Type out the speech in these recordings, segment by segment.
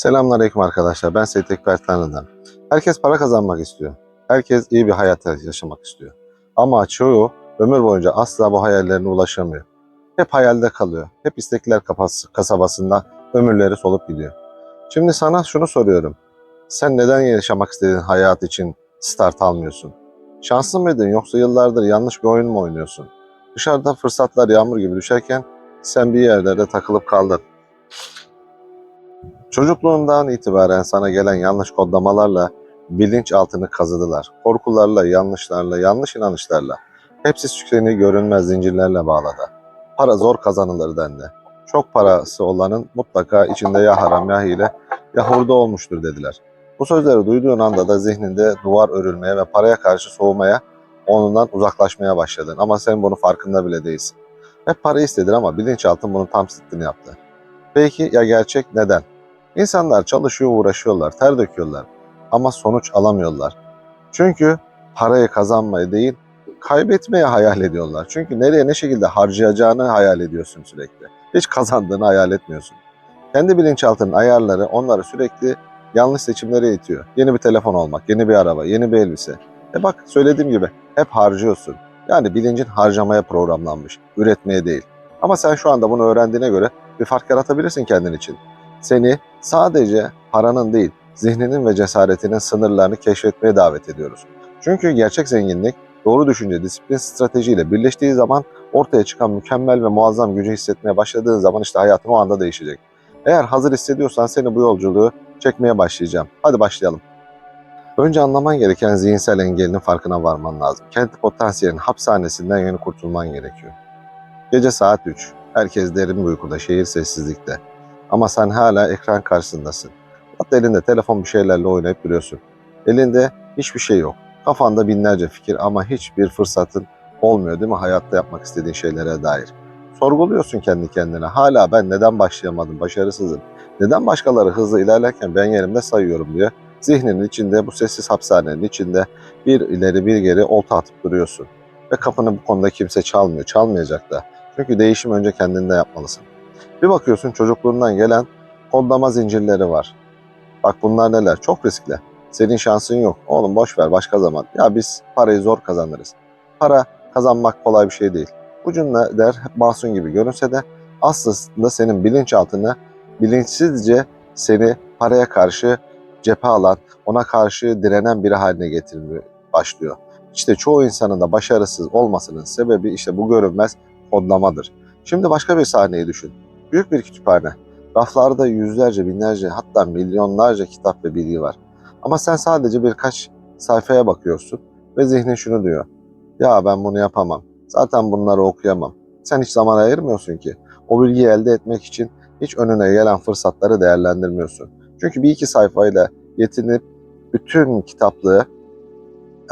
Selamünaleyküm arkadaşlar. Ben Seyit Ekber Tanrı'dan. Herkes para kazanmak istiyor. Herkes iyi bir hayat yaşamak istiyor. Ama çoğu ömür boyunca asla bu hayallerine ulaşamıyor. Hep hayalde kalıyor. Hep istekler kasabasında ömürleri solup gidiyor. Şimdi sana şunu soruyorum. Sen neden yaşamak istediğin hayat için start almıyorsun? Şanslı mıydın yoksa yıllardır yanlış bir oyun mu oynuyorsun? Dışarıda fırsatlar yağmur gibi düşerken sen bir yerlerde takılıp kaldın. Çocukluğundan itibaren sana gelen yanlış kodlamalarla bilinçaltını kazıdılar. Korkularla, yanlışlarla, yanlış inanışlarla. Hepsi seni görünmez zincirlerle bağladı. Para zor kazanılır dendi. Çok parası olanın mutlaka içinde ya haram ya hile ya hurda olmuştur dediler. Bu sözleri duyduğun anda da zihninde duvar örülmeye ve paraya karşı soğumaya, onundan uzaklaşmaya başladın. Ama sen bunun farkında bile değilsin. Hep para istedin ama bilinçaltın bunun tam zıttını yaptı. Peki ya gerçek neden? İnsanlar çalışıyor, uğraşıyorlar, ter döküyorlar ama sonuç alamıyorlar. Çünkü parayı kazanmayı değil, kaybetmeyi hayal ediyorlar. Çünkü nereye ne şekilde harcayacağını hayal ediyorsun sürekli. Hiç kazandığını hayal etmiyorsun. Kendi bilinçaltının ayarları onları sürekli yanlış seçimlere itiyor. Yeni bir telefon almak, yeni bir araba, yeni bir elbise. E bak söylediğim gibi hep harcıyorsun. Yani bilincin harcamaya programlanmış, üretmeye değil. Ama sen şu anda bunu öğrendiğine göre bir fark yaratabilirsin kendin için. Seni sadece paranın değil, zihninin ve cesaretinin sınırlarını keşfetmeye davet ediyoruz. Çünkü gerçek zenginlik doğru düşünce, disiplin, stratejiyle birleştiği zaman ortaya çıkan mükemmel ve muazzam gücü hissetmeye başladığın zaman işte hayatın o anda değişecek. Eğer hazır hissediyorsan seni bu yolculuğu çekmeye başlayacağım. Hadi başlayalım. Önce anlaman gereken zihinsel engelinin farkına varman lazım. Kendi potansiyelin hapishanesinden yeni kurtulman gerekiyor. Gece saat 3. Herkes derin bir uykuda, şehir sessizlikte. Ama sen hala ekran karşısındasın. Hatta elinde telefon bir şeylerle oynayıp duruyorsun. Elinde hiçbir şey yok. Kafanda binlerce fikir ama hiçbir fırsatın olmuyor değil mi hayatta yapmak istediğin şeylere dair. Sorguluyorsun kendi kendine. Hala ben neden başlayamadım, başarısızım. Neden başkaları hızlı ilerlerken ben yerimde sayıyorum diye zihninin içinde, bu sessiz hapishanenin içinde bir ileri bir geri olta atıp duruyorsun. Ve kapını bu konuda kimse çalmıyor, çalmayacak da. Çünkü değişim önce kendinde yapmalısın. Bir bakıyorsun çocukluğundan gelen kodlama zincirleri var. Bak bunlar neler? Çok riskli. Senin şansın yok. Oğlum boş ver başka zaman. Ya biz parayı zor kazanırız. Para kazanmak kolay bir şey değil. Bu cümleler masum gibi görünse de aslında senin bilinçaltını bilinçsizce seni paraya karşı cephe alan, ona karşı direnen biri haline getirmeye başlıyor. İşte çoğu insanın da başarısız olmasının sebebi işte bu görünmez kodlamadır. Şimdi başka bir sahneyi düşün. Büyük bir kütüphane. Raflarda yüzlerce, binlerce hatta milyonlarca kitap ve bilgi var. Ama sen sadece birkaç sayfaya bakıyorsun ve zihnin şunu diyor. Ya ben bunu yapamam. Zaten bunları okuyamam. Sen hiç zaman ayırmıyorsun ki. O bilgiyi elde etmek için hiç önüne gelen fırsatları değerlendirmiyorsun. Çünkü bir iki sayfayla yetinip bütün kitaplığı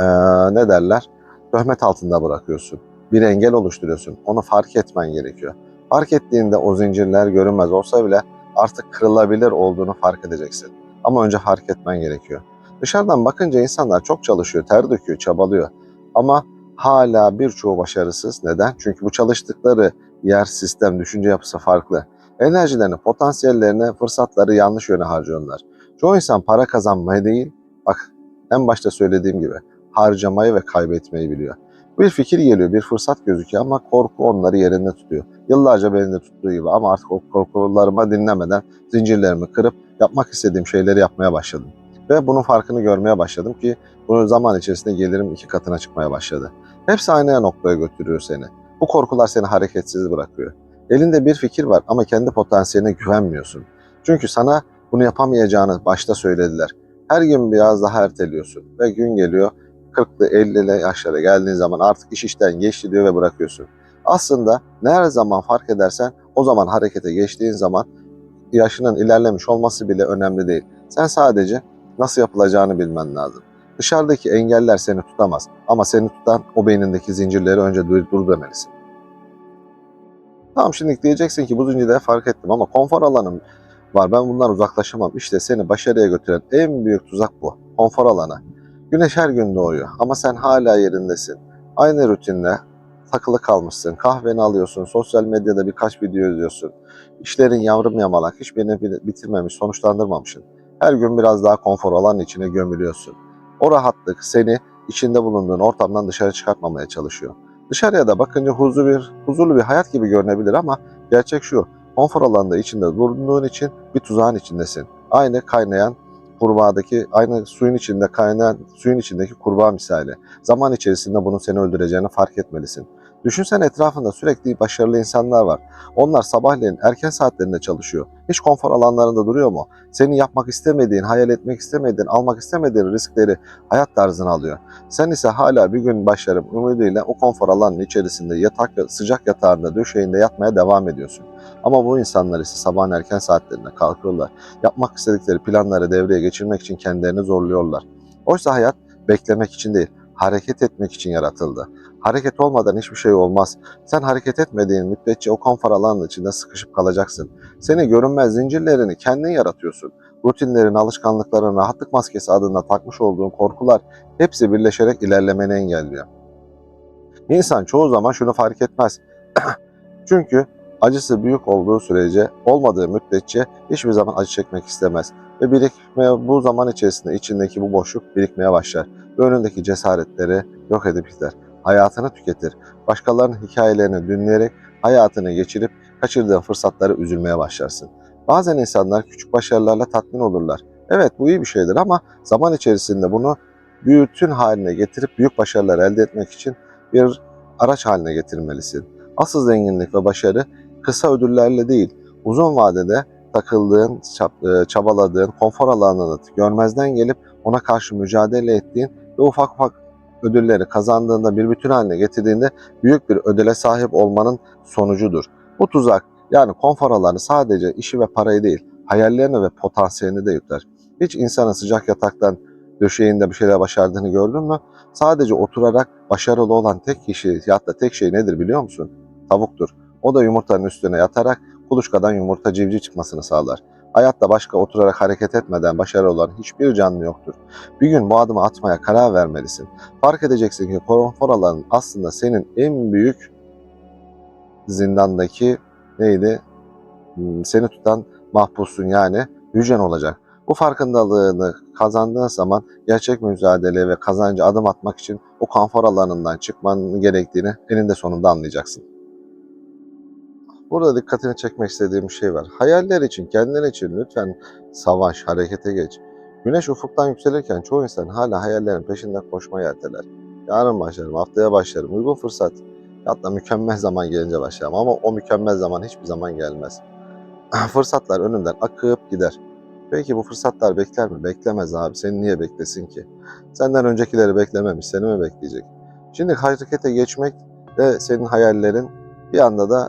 eee, ne derler töhmet altında bırakıyorsun. Bir engel oluşturuyorsun. Onu fark etmen gerekiyor. Fark ettiğinde o zincirler görünmez olsa bile artık kırılabilir olduğunu fark edeceksin. Ama önce fark etmen gerekiyor. Dışarıdan bakınca insanlar çok çalışıyor, ter döküyor, çabalıyor. Ama hala birçoğu başarısız. Neden? Çünkü bu çalıştıkları yer, sistem, düşünce yapısı farklı. Enerjilerini, potansiyellerini, fırsatları yanlış yöne harcıyorlar. Çoğu insan para kazanmayı değil, bak en başta söylediğim gibi harcamayı ve kaybetmeyi biliyor. Bir fikir geliyor, bir fırsat gözüküyor ama korku onları yerinde tutuyor. Yıllarca beni de tuttuğu gibi ama artık o korkularıma dinlemeden zincirlerimi kırıp yapmak istediğim şeyleri yapmaya başladım. Ve bunun farkını görmeye başladım ki bunun zaman içerisinde gelirim iki katına çıkmaya başladı. Hepsi aynı noktaya götürüyor seni. Bu korkular seni hareketsiz bırakıyor. Elinde bir fikir var ama kendi potansiyeline güvenmiyorsun. Çünkü sana bunu yapamayacağını başta söylediler. Her gün biraz daha erteliyorsun ve gün geliyor 40'lı 50'li yaşlara geldiğin zaman artık iş işten geçti diyor ve bırakıyorsun. Aslında ne her zaman fark edersen o zaman harekete geçtiğin zaman yaşının ilerlemiş olması bile önemli değil. Sen sadece nasıl yapılacağını bilmen lazım. Dışarıdaki engeller seni tutamaz ama seni tutan o beynindeki zincirleri önce dur, dur demelisin. Tamam şimdi diyeceksin ki bu zincirleri fark ettim ama konfor alanım var ben bundan uzaklaşamam. İşte seni başarıya götüren en büyük tuzak bu. Konfor alanı. Güneş her gün doğuyor ama sen hala yerindesin. Aynı rutinle takılı kalmışsın. Kahveni alıyorsun, sosyal medyada birkaç video izliyorsun. İşlerin yavrum yamalak, hiçbirini bi- bitirmemiş, sonuçlandırmamışsın. Her gün biraz daha konfor alanın içine gömülüyorsun. O rahatlık seni içinde bulunduğun ortamdan dışarı çıkartmamaya çalışıyor. Dışarıya da bakınca huzurlu bir, huzurlu bir hayat gibi görünebilir ama gerçek şu, konfor alanında içinde bulunduğun için bir tuzağın içindesin. Aynı kaynayan kurbağadaki, aynı suyun içinde kaynayan suyun içindeki kurbağa misali. Zaman içerisinde bunun seni öldüreceğini fark etmelisin. Düşünsen etrafında sürekli başarılı insanlar var. Onlar sabahleyin erken saatlerinde çalışıyor. Hiç konfor alanlarında duruyor mu? Senin yapmak istemediğin, hayal etmek istemediğin, almak istemediğin riskleri hayat tarzına alıyor. Sen ise hala bir gün başlarım umuduyla o konfor alanının içerisinde yatak, sıcak yatağında, döşeğinde yatmaya devam ediyorsun. Ama bu insanlar ise sabahın erken saatlerinde kalkıyorlar. Yapmak istedikleri planları devreye geçirmek için kendilerini zorluyorlar. Oysa hayat beklemek için değil, hareket etmek için yaratıldı. Hareket olmadan hiçbir şey olmaz. Sen hareket etmediğin müddetçe o konfor alanının içinde sıkışıp kalacaksın. Seni görünmez zincirlerini kendin yaratıyorsun. Rutinlerin, alışkanlıkların, rahatlık maskesi adına takmış olduğun korkular hepsi birleşerek ilerlemeni engelliyor. İnsan çoğu zaman şunu fark etmez. Çünkü acısı büyük olduğu sürece, olmadığı müddetçe hiçbir zaman acı çekmek istemez. Ve birikmeye, bu zaman içerisinde içindeki bu boşluk birikmeye başlar. Ve önündeki cesaretleri yok edip gider. Hayatını tüketir. Başkalarının hikayelerini dinleyerek hayatını geçirip kaçırdığın fırsatları üzülmeye başlarsın. Bazen insanlar küçük başarılarla tatmin olurlar. Evet bu iyi bir şeydir ama zaman içerisinde bunu bütün haline getirip büyük başarılar elde etmek için bir araç haline getirmelisin. Asıl zenginlik ve başarı kısa ödüllerle değil, uzun vadede takıldığın, e, çabaladığın konfor alanını görmezden gelip ona karşı mücadele ettiğin ve ufak ufak ödülleri kazandığında bir bütün haline getirdiğinde büyük bir ödüle sahip olmanın sonucudur. Bu tuzak yani konfor alanı sadece işi ve parayı değil, hayallerini ve potansiyelini de yükler. Hiç insanın sıcak yataktan döşeğinde bir şeyler başardığını gördün mü? Sadece oturarak başarılı olan tek kişi ya da tek şey nedir biliyor musun? Tavuktur. O da yumurtanın üstüne yatarak kuluçkadan yumurta civciv çıkmasını sağlar. Hayatta başka oturarak hareket etmeden başarılı olan hiçbir canlı yoktur. Bir gün bu adımı atmaya karar vermelisin. Fark edeceksin ki konfor alanın aslında senin en büyük zindandaki neydi? Hmm, Seni tutan mahpusun yani hücren olacak. Bu farkındalığını kazandığın zaman gerçek mücadele ve kazancı adım atmak için o konfor alanından çıkman gerektiğini eninde sonunda anlayacaksın. Burada dikkatini çekmek istediğim bir şey var. Hayaller için, kendin için lütfen savaş, harekete geç. Güneş ufuktan yükselirken çoğu insan hala hayallerin peşinden koşmayı erteler. Yarın başlarım, haftaya başlarım, uygun fırsat. Hatta mükemmel zaman gelince başlarım ama o mükemmel zaman hiçbir zaman gelmez. Fırsatlar önünden akıp gider. Peki bu fırsatlar bekler mi? Beklemez abi. Seni niye beklesin ki? Senden öncekileri beklememiş. Seni mi bekleyecek? Şimdi harekete geçmek de senin hayallerin bir anda da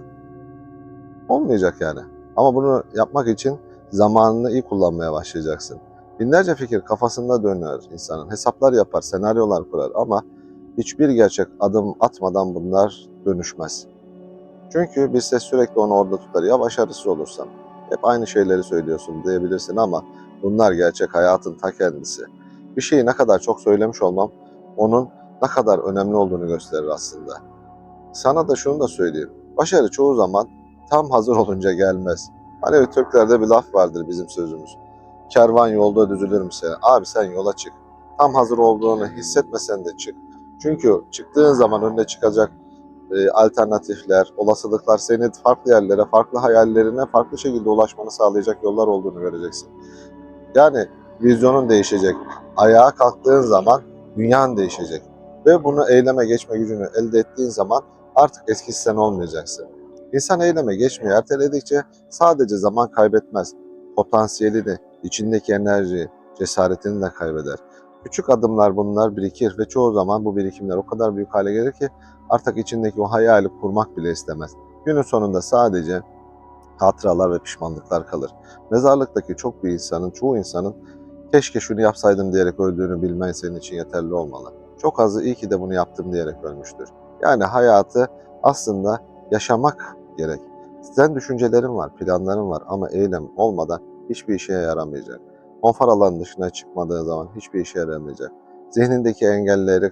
olmayacak yani. Ama bunu yapmak için zamanını iyi kullanmaya başlayacaksın. Binlerce fikir kafasında döner insanın. Hesaplar yapar, senaryolar kurar ama hiçbir gerçek adım atmadan bunlar dönüşmez. Çünkü bir ses sürekli onu orada tutar. Ya başarısız olursan, hep aynı şeyleri söylüyorsun diyebilirsin ama bunlar gerçek hayatın ta kendisi. Bir şeyi ne kadar çok söylemiş olmam onun ne kadar önemli olduğunu gösterir aslında. Sana da şunu da söyleyeyim. Başarı çoğu zaman tam hazır olunca gelmez. Hani Türklerde bir laf vardır bizim sözümüz. Kervan yolda düzülür mü sen? Abi sen yola çık. Tam hazır olduğunu hissetmesen de çık. Çünkü çıktığın zaman önüne çıkacak e, alternatifler, olasılıklar seni farklı yerlere, farklı hayallerine, farklı şekilde ulaşmanı sağlayacak yollar olduğunu göreceksin. Yani vizyonun değişecek. Ayağa kalktığın zaman dünyan değişecek. Ve bunu eyleme geçme gücünü elde ettiğin zaman artık eskisi sen olmayacaksın. İnsan eyleme geçmeyi erteledikçe sadece zaman kaybetmez. Potansiyelini, içindeki enerjiyi, cesaretini de kaybeder. Küçük adımlar bunlar birikir ve çoğu zaman bu birikimler o kadar büyük hale gelir ki artık içindeki o hayali kurmak bile istemez. Günün sonunda sadece hatıralar ve pişmanlıklar kalır. Mezarlıktaki çok bir insanın, çoğu insanın keşke şunu yapsaydım diyerek öldüğünü bilmen senin için yeterli olmalı. Çok azı iyi ki de bunu yaptım diyerek ölmüştür. Yani hayatı aslında yaşamak gerek. Sen düşüncelerin var, planların var ama eylem olmadan hiçbir işe yaramayacak. Konfor alanının dışına çıkmadığın zaman hiçbir işe yaramayacak. Zihnindeki engelleri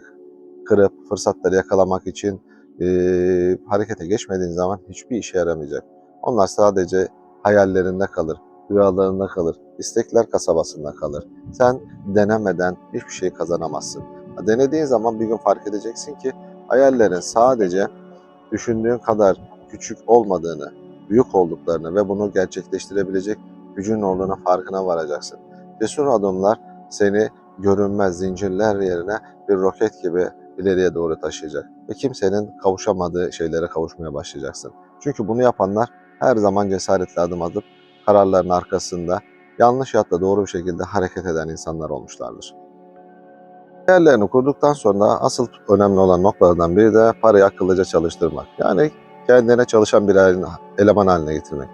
kırıp fırsatları yakalamak için e, harekete geçmediğin zaman hiçbir işe yaramayacak. Onlar sadece hayallerinde kalır, rüyalarında kalır, istekler kasabasında kalır. Sen denemeden hiçbir şey kazanamazsın. Denediğin zaman bir gün fark edeceksin ki hayallerin sadece düşündüğün kadar küçük olmadığını, büyük olduklarını ve bunu gerçekleştirebilecek gücün olduğuna farkına varacaksın. Cesur adımlar seni görünmez zincirler yerine bir roket gibi ileriye doğru taşıyacak ve kimsenin kavuşamadığı şeylere kavuşmaya başlayacaksın. Çünkü bunu yapanlar her zaman cesaretli adım atıp kararların arkasında yanlış ya da doğru bir şekilde hareket eden insanlar olmuşlardır. Hayallerini kurduktan sonra asıl önemli olan noktalardan biri de parayı akıllıca çalıştırmak. Yani kendine çalışan bir eleman haline getirmek.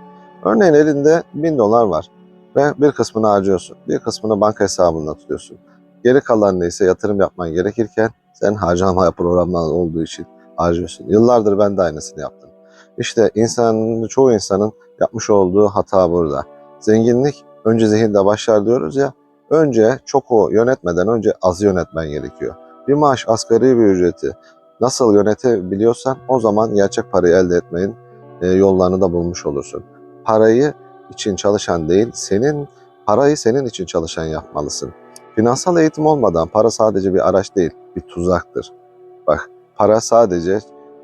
Örneğin elinde 1000 dolar var ve bir kısmını harcıyorsun. Bir kısmını banka hesabında tutuyorsun. Geri kalanını ise yatırım yapman gerekirken sen harcama programından olduğu için harcıyorsun. Yıllardır ben de aynısını yaptım. İşte insanın, çoğu insanın yapmış olduğu hata burada. Zenginlik önce zihinde başlar diyoruz ya. Önce çok o yönetmeden önce azı yönetmen gerekiyor. Bir maaş asgari bir ücreti nasıl yönetebiliyorsan o zaman gerçek parayı elde etmenin e, yollarını da bulmuş olursun. Parayı için çalışan değil, senin parayı senin için çalışan yapmalısın. Finansal eğitim olmadan para sadece bir araç değil, bir tuzaktır. Bak, para sadece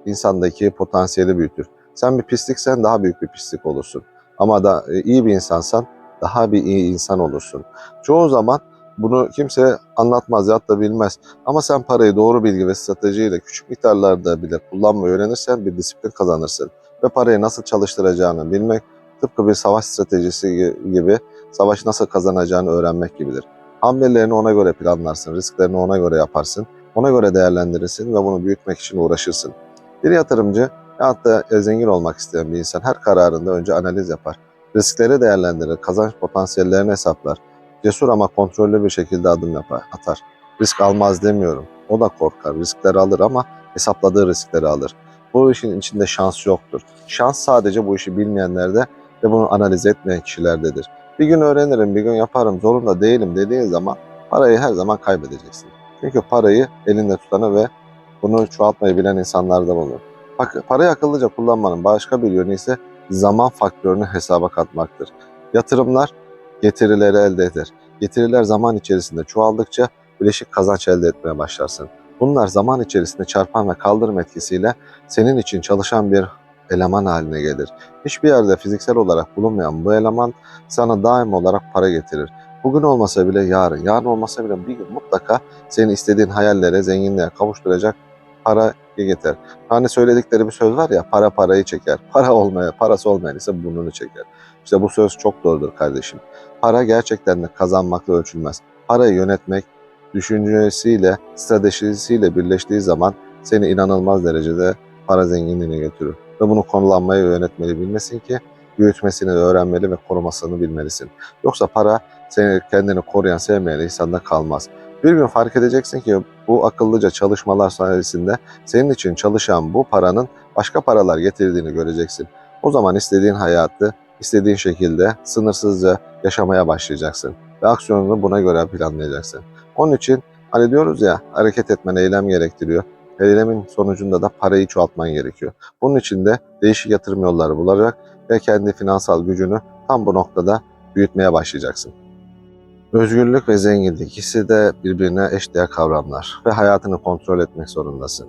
insandaki potansiyeli büyütür. Sen bir pisliksen daha büyük bir pislik olursun. Ama da e, iyi bir insansan daha bir iyi insan olursun. Çoğu zaman bunu kimse anlatmaz ya da bilmez. Ama sen parayı doğru bilgi ve stratejiyle küçük miktarlarda bile kullanmayı öğrenirsen bir disiplin kazanırsın. Ve parayı nasıl çalıştıracağını bilmek tıpkı bir savaş stratejisi gibi savaş nasıl kazanacağını öğrenmek gibidir. Hamlelerini ona göre planlarsın, risklerini ona göre yaparsın, ona göre değerlendirirsin ve bunu büyütmek için uğraşırsın. Bir yatırımcı hatta zengin olmak isteyen bir insan her kararında önce analiz yapar. Riskleri değerlendirir, kazanç potansiyellerini hesaplar. Cesur ama kontrollü bir şekilde adım yapar, atar. Risk almaz demiyorum. O da korkar, riskleri alır ama hesapladığı riskleri alır. Bu işin içinde şans yoktur. Şans sadece bu işi bilmeyenlerde ve bunu analiz etmeyen kişilerdedir. Bir gün öğrenirim, bir gün yaparım, zorunda değilim dediğin zaman parayı her zaman kaybedeceksin. Çünkü parayı elinde tutanı ve bunu çoğaltmayı bilen insanlarda bulunur. Bak, parayı akıllıca kullanmanın başka bir yönü ise zaman faktörünü hesaba katmaktır. Yatırımlar getirileri elde eder. Getiriler zaman içerisinde çoğaldıkça bileşik kazanç elde etmeye başlarsın. Bunlar zaman içerisinde çarpan ve kaldırma etkisiyle senin için çalışan bir eleman haline gelir. Hiçbir yerde fiziksel olarak bulunmayan bu eleman sana daim olarak para getirir. Bugün olmasa bile yarın, yarın olmasa bile bir gün mutlaka senin istediğin hayallere, zenginliğe kavuşturacak para getir. Hani söyledikleri bir söz var ya, para parayı çeker. Para olmaya, parası olmayan ise burnunu çeker. İşte bu söz çok doğrudur kardeşim. Para gerçekten de kazanmakla ölçülmez. Parayı yönetmek, düşüncesiyle, stratejisiyle birleştiği zaman seni inanılmaz derecede para zenginliğine götürür. Ve bunu kullanmayı ve yönetmeyi bilmesin ki büyütmesini öğrenmeli ve korumasını bilmelisin. Yoksa para seni kendini koruyan, sevmeyen insanda kalmaz. Bir gün fark edeceksin ki bu akıllıca çalışmalar sayesinde senin için çalışan bu paranın başka paralar getirdiğini göreceksin. O zaman istediğin hayatı istediğin şekilde sınırsızca yaşamaya başlayacaksın ve aksiyonunu buna göre planlayacaksın. Onun için hani diyoruz ya hareket etmen eylem gerektiriyor. Eylemin sonucunda da parayı çoğaltman gerekiyor. Bunun için de değişik yatırım yolları bulacak ve kendi finansal gücünü tam bu noktada büyütmeye başlayacaksın. Özgürlük ve zenginlik ikisi de birbirine eşdeğer kavramlar ve hayatını kontrol etmek zorundasın.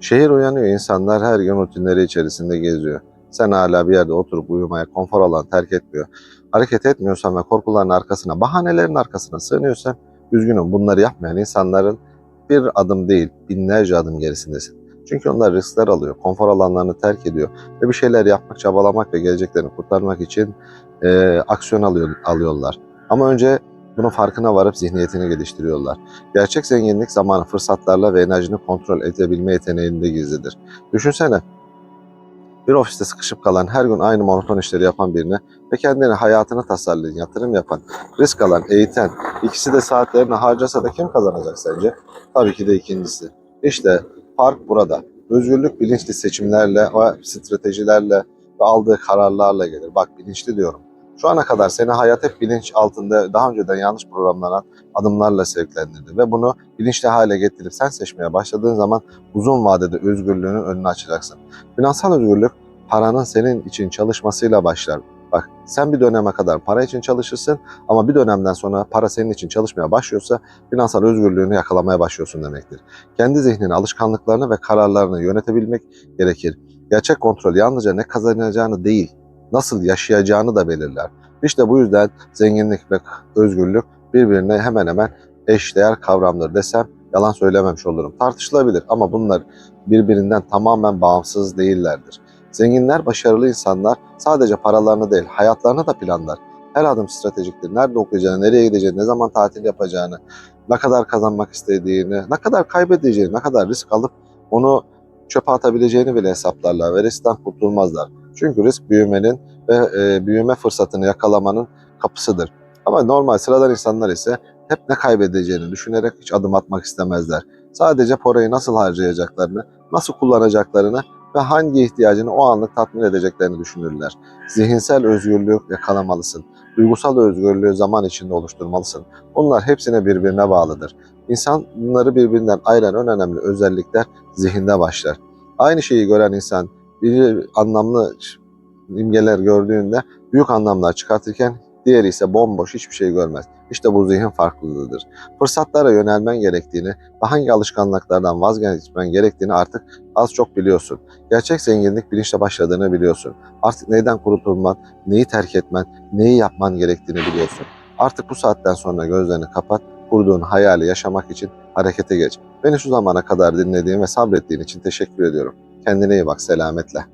Şehir uyanıyor, insanlar her gün rutinleri içerisinde geziyor. Sen hala bir yerde oturup uyumaya, konfor alanı terk etmiyor. Hareket etmiyorsan ve korkuların arkasına, bahanelerin arkasına sığınıyorsan üzgünüm bunları yapmayan insanların bir adım değil binlerce adım gerisindesin. Çünkü onlar riskler alıyor, konfor alanlarını terk ediyor ve bir şeyler yapmak, çabalamak ve geleceklerini kurtarmak için e, aksiyon alıyor, alıyorlar. Ama önce bunun farkına varıp zihniyetini geliştiriyorlar. Gerçek zenginlik zamanı fırsatlarla ve enerjini kontrol edebilme yeteneğinde gizlidir. Düşünsene, bir ofiste sıkışıp kalan, her gün aynı monoton işleri yapan birine ve kendini hayatını tasarlayan, yatırım yapan, risk alan, eğiten, ikisi de saatlerini harcasa da kim kazanacak sence? Tabii ki de ikincisi. İşte fark burada. Özgürlük bilinçli seçimlerle, o stratejilerle ve aldığı kararlarla gelir. Bak bilinçli diyorum. Şu ana kadar seni hayat hep bilinç altında daha önceden yanlış programlanan adımlarla sevklendirdi ve bunu bilinçli hale getirip sen seçmeye başladığın zaman uzun vadede özgürlüğünün önünü açacaksın. Finansal özgürlük paranın senin için çalışmasıyla başlar. Bak sen bir döneme kadar para için çalışırsın ama bir dönemden sonra para senin için çalışmaya başlıyorsa finansal özgürlüğünü yakalamaya başlıyorsun demektir. Kendi zihnini, alışkanlıklarını ve kararlarını yönetebilmek gerekir. Gerçek kontrol yalnızca ne kazanacağını değil, nasıl yaşayacağını da belirler. İşte bu yüzden zenginlik ve özgürlük birbirine hemen hemen eşdeğer kavramdır desem yalan söylememiş olurum. Tartışılabilir ama bunlar birbirinden tamamen bağımsız değillerdir. Zenginler, başarılı insanlar sadece paralarını değil, hayatlarını da planlar. Her adım stratejiktir. Nerede okuyacağını, nereye gideceğini, ne zaman tatil yapacağını, ne kadar kazanmak istediğini, ne kadar kaybedeceğini, ne kadar risk alıp onu çöpe atabileceğini bile hesaplarlar ve riskten kurtulmazlar. Çünkü risk büyümenin ve e, büyüme fırsatını yakalamanın kapısıdır. Ama normal sıradan insanlar ise hep ne kaybedeceğini düşünerek hiç adım atmak istemezler. Sadece parayı nasıl harcayacaklarını, nasıl kullanacaklarını ve hangi ihtiyacını o anlık tatmin edeceklerini düşünürler. Zihinsel özgürlüğü yakalamalısın. Duygusal özgürlüğü zaman içinde oluşturmalısın. Bunlar hepsine birbirine bağlıdır. İnsanları birbirinden ayıran en önemli özellikler zihinde başlar. Aynı şeyi gören insan bir anlamlı imgeler gördüğünde büyük anlamlar çıkartırken diğeri ise bomboş hiçbir şey görmez. İşte bu zihin farklılığıdır. Fırsatlara yönelmen gerektiğini ve hangi alışkanlıklardan vazgeçmen gerektiğini artık az çok biliyorsun. Gerçek zenginlik bilinçle başladığını biliyorsun. Artık neyden kurtulman, neyi terk etmen, neyi yapman gerektiğini biliyorsun. Artık bu saatten sonra gözlerini kapat, kurduğun hayali yaşamak için harekete geç. Beni şu zamana kadar dinlediğin ve sabrettiğin için teşekkür ediyorum. Kendine iyi bak, selametle.